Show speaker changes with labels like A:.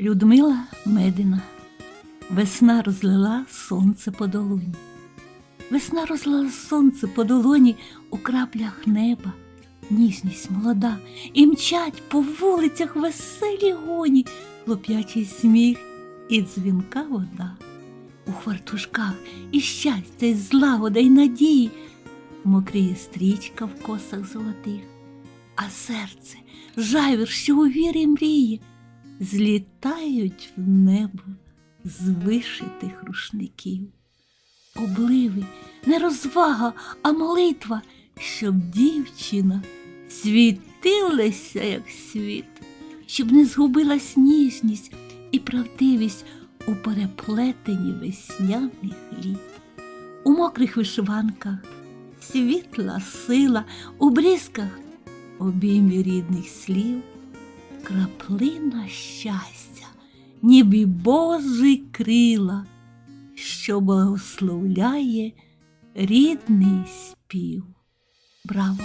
A: Людмила Медина. Весна розлила сонце по долоні. Весна розлила сонце по долоні у краплях неба, ніжність молода, і мчать по вулицях веселі гоні, хлоп'ячий сміх і дзвінка вода. У хвартушках і щастя, і злагода, і надії, мокріє стрічка в косах золотих, а серце, жайвір, що у вірі мріє, злітають в небо з вишитих рушників. Обливи, не розвага, а молитва, щоб дівчина світилася, як світ, щоб не згубилась ніжність і правдивість у переплетенні весняних літ. У мокрих вишиванках світла сила, у бризках обіймі рідних слів, краплина щастя, ніби Божі крила, що благословляє рідний спів. Браво!